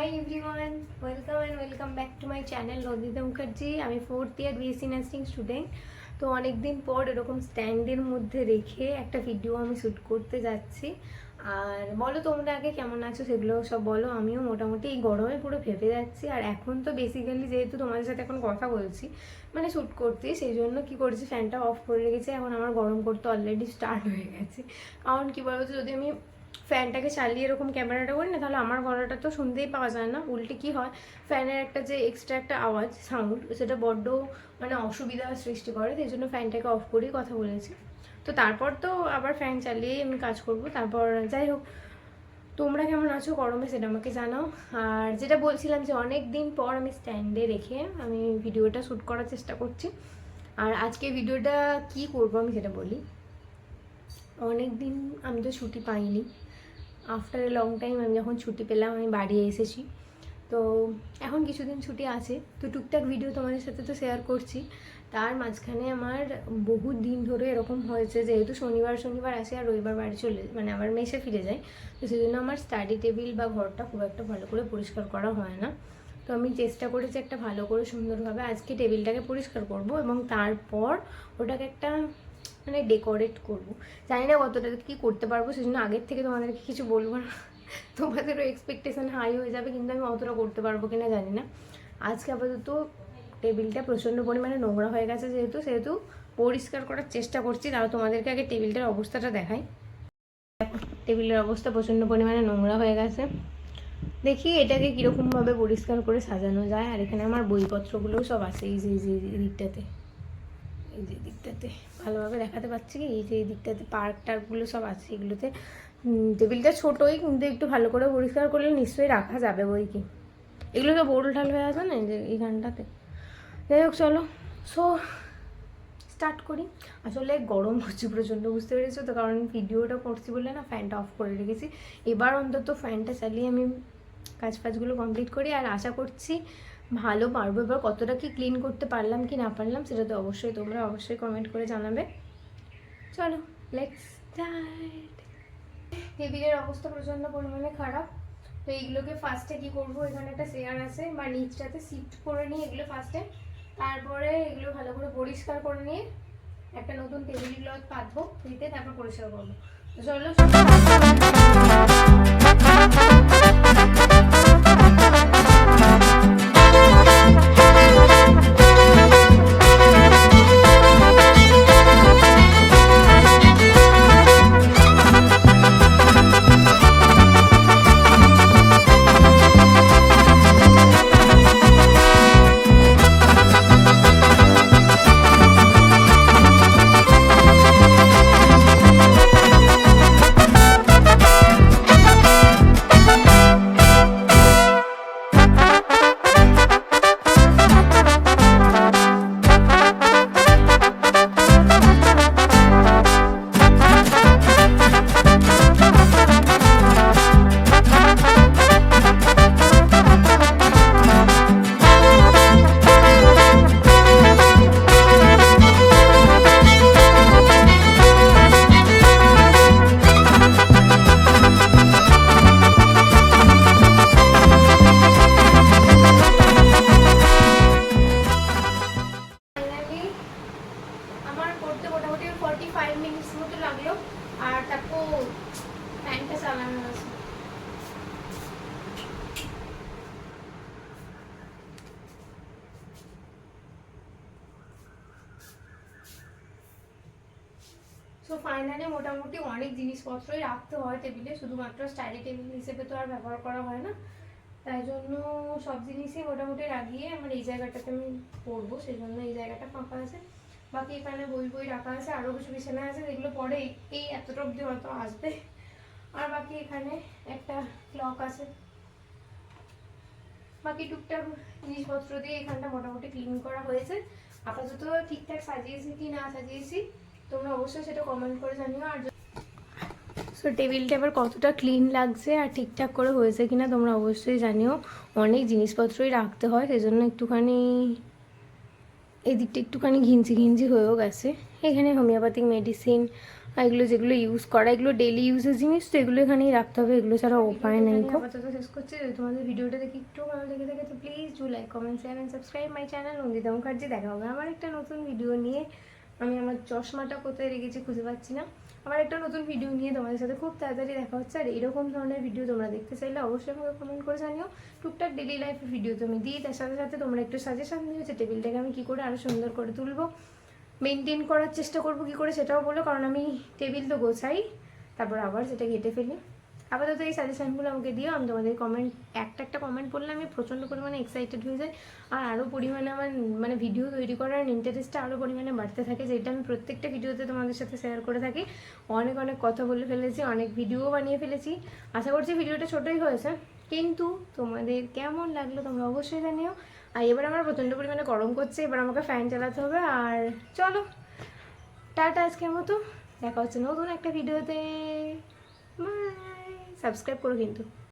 Hi everyone welcome and welcome back to my channel Nandita Mukherjee আমি fourth year BSc nursing student তো অনেক দিন পর এরকম স্ট্যান্ডের মধ্যে রেখে একটা ভিডিও আমি শ্যুট করতে যাচ্ছি। আর বলো তোমরা আগে কেমন আছো সেগুলো সব বলো। আমিও মোটামুটি এই গরমে পুরো ভেপে যাচ্ছি। আর এখন তো বেসিক্যালি যেহেতু তোমাদের সাথে এখন কথা বলছি মানে শ্যুট করতে সেই জন্য কী করেছি ফ্যানটা অফ করে রেখেছি। এখন আমার গরম করতে অলরেডি স্টার্ট হয়ে গেছে। কারণ কী বলতো, যদি আমি ফ্যানটাকে চালিয়ে এরকম ক্যামেরাটা করি না, তাহলে আমার গলাটা তো শুনতেই পাওয়া যায় না। উল্টে কি হয়? ফ্যানের একটা যে এক্সট্রা একটা আওয়াজ সাউন্ড সেটা বড্ড মানে অসুবিধা সৃষ্টি করে, সেই জন্য ফ্যানটাকে অফ করেই কথা বলেছি। তো তারপর তো আবার ফ্যান চালিয়েই আমি কাজ করব। তারপর যাই হোক, তোমরা কেমন আছো? গরমে সেটা আমাকে জানাও। আর যেটা বলছিলাম যে অনেক দিন পর আমি স্ট্যান্ডে রেখে আমি ভিডিওটা শ্যুট করার চেষ্টা করছি। আর আজকে ভিডিওটা কি করব আমি সেটা বলি। অনেক দিন আমি তো ছুটি পাইনি। আফটার এ লং টাইম আমি যখন ছুটি পেলাম, আমি বাড়ি এসেছি। তো এখন কিছুদিন ছুটি আছে। তো টুকটাক ভিডিও তোমাদের সাথে তো শেয়ার করছি। তার মাঝখানে আমার বহু দিন ধরে এরকম হয়েছে, যেহেতু শনিবার শনিবার আসে আর রবিবার বাড়ি চলে মানে আবার মেসে ফিরে যায়। তো সেই জন্য আমার স্টাডি টেবিল বা ঘরটা খুব একটা ভালো করে পরিষ্কার করা হয় না। তো আমি চেষ্টা করেছি একটা ভালো করে সুন্দরভাবে আজকে টেবিলটাকে পরিষ্কার করব এবং তারপর ওটাকে একটা মানে ডেকোরেট করব। জানি না কতটা কি করতে পারব, সেজন্য আগের থেকে তোমাদেরকে কিছু বলব না। তোমাদেরও এক্সপেকটেশন হাই হয়ে যাবে, কিন্তু আমি অতটা করতে পারব কি না জানি না। আজকে আপাতত টেবিলটা প্রচণ্ড পরিমাণে নোংরা হয়ে গেছে যেহেতু, সেহেতু পরিষ্কার করার চেষ্টা করছি, তাও তোমাদেরকে আগে টেবিলটার অবস্থাটা দেখাই। টেবিলের অবস্থা প্রচণ্ড পরিমাণে নোংরা হয়ে গেছে। দেখি এটাকে কীরকমভাবে পরিষ্কার করে সাজানো যায়, আর এখানে আমার বইপত্রগুলোও সব আছে এই যে দিকটাতে। এই যে দিকটাতে ভালোভাবে দেখাতে পাচ্ছি কি? এই যে এই দিকটাতে পার্ক টার্কগুলো সব আছে, এগুলোতে টেবিলটা ছোটোই, কিন্তু একটু ভালো করে পরিষ্কার করলে নিশ্চয়ই রাখা যাবে বই কি? এগুলো তো বোল ঢাল হয়ে আছে না এই যে এইখানটাতে যাই হোক, চলো। সো স্টার্ট করি। আসলে গরম হচ্ছে প্রচণ্ড, বুঝতে পেরেছ তো? কারণ ভিডিওটা করছি বলে না ফ্যানটা অফ করে রেখেছি। এবার অন্তত ফ্যানটা চালিয়ে আমি কাজ ফাজগুলো কমপ্লিট করি। আর আশা করছি ভালো পারব। এবার কতটা কি ক্লিন করতে পারলাম কি না পারলাম সেটা তো অবশ্যই তোমরা অবশ্যই কমেন্ট করে জানাবে। চলো লেটস টেবিলের অবস্থা প্রচণ্ড পরিমাণে খারাপ। তো এইগুলোকে ফার্স্টে কি করব? এখানে একটা চেয়ার আছে, বা নিচটাতে শিফট করে নিই এগুলো ফার্স্টে তারপরে এগুলো ভালো করে পরিষ্কার করে নিয়ে একটা নতুন টেবিল ক্লথ পাতবো দিতে তারপর পরিষ্কার করব। চলো ফ্যানটা চালানো সো ফাইনালি মোটামুটি অনেক জিনিসপত্রই রাখতে হয় টেবিলে। শুধুমাত্র স্টাডি টেবিল হিসেবে তো আর ব্যবহার করা হয় না। তাই জন্য সব জিনিসই মোটামুটি রাখিয়ে আমার এই জায়গাটাতে আমি পড়ব সেই জন্য এই জায়গাটা ফাঁকা আছে। বাকি এখানে বই বই রাখা আছে আরও কিছু বিছানা আছে, যেগুলো পরে এই- এতটা অবধি হয়তো আসবে। আর বাকি এখানে একটা ক্লক আছে। বাকি টুকটাক জিনিসপত্র দিয়ে এখানটা মোটামুটি ক্লিন করা হয়েছে। আপাতত ঠিকঠাক সাজিয়েছি কি না সাজিয়েছি, তোমরা অবশ্যই সেটা কমেন্ট করে জানিও। আর সো টেবিলটা এবার কতটা ক্লিন লাগছে আর ঠিকঠাক করে হয়েছে কিনা তোমরা অবশ্যই জানিও। অনেক জিনিসপত্রই রাখতে হয়, সেজন্য একটুখানি এদিকটা একটুখানি ঘিঞ্জি ঘিঞ্জি হয়েও গেছে। এখানে হোমিওপ্যাথিক মেডিসিন আর এগুলো যেগুলো ইউজ করা এগুলো ডেলি ইউজের জিনিস তো এগুলো এখানেই রাখতে হবে এগুলো ছাড়া উপায় নেই আপাতত শেষ করছি। যদি তোমাদের ভিডিওটা দেখে একটু ভালো লেগে থাকে তো please do like comment share and subscribe my channel Nandita Mukherjee দেখা হবে আমার একটা নতুন ভিডিও নিয়ে। আমি আমার চশমাটা কোথায় রেখেছি খুঁজে পাচ্ছি না। আমার একটা নতুন ভিডিও নিয়ে তোমাদের সাথে খুব তাড়াতাড়ি দেখা হচ্ছে। আর এরকম ধরনের ভিডিও তোমরা দেখতে চাইলে অবশ্যই আমাকে কমেন্ট করে জানিও। টুকটাক ডেলি লাইফের ভিডিও তুমি দিই, তার সাথে সাথে তোমরা একটু সাজেশন দিও যে টেবিলটাকে আমি কী করে আরও সুন্দর করে তুলবো। মেনটেন করার চেষ্টা করব কী করে সেটাও বলো, কারণ আমি টেবিল তো গোছাই, তারপর আবার সেটা ঘেটে ফেলি। আপাতত এই সাজেশনগুলো আমাকে দিও। আমি তোমাদের কমেন্ট একটা একটা কমেন্ট পড়লে আমি প্রচণ্ড পরিমাণে এক্সাইটেড হয়ে যাই। আর আরও পরিমাণে আমার মানে ভিডিও তৈরি করার ইন্টারেস্টটা আরও পরিমাণে বাড়তে থাকে, যেটা আমি প্রত্যেকটা ভিডিওতে তোমাদের সাথে শেয়ার করে থাকি। অনেক অনেক কথা বলে ফেলেছি, অনেক ভিডিও বানিয়ে ফেলেছি। আশা করছি ভিডিওটা ছোটোই হয়েছে। কিন্তু তোমাদের কেমন লাগল তোমরা অবশ্যই জানিও। আর এবার আমার প্রচণ্ড পরিমাণে গরম করছে, এবার আমাকে ফ্যান চালাতে হবে। আর চলো, টাটা আজকের মতো। দেখা হচ্ছে নতুন একটা ভিডিওতে বাই সাবস্ক্রাইব করো কিন্তু।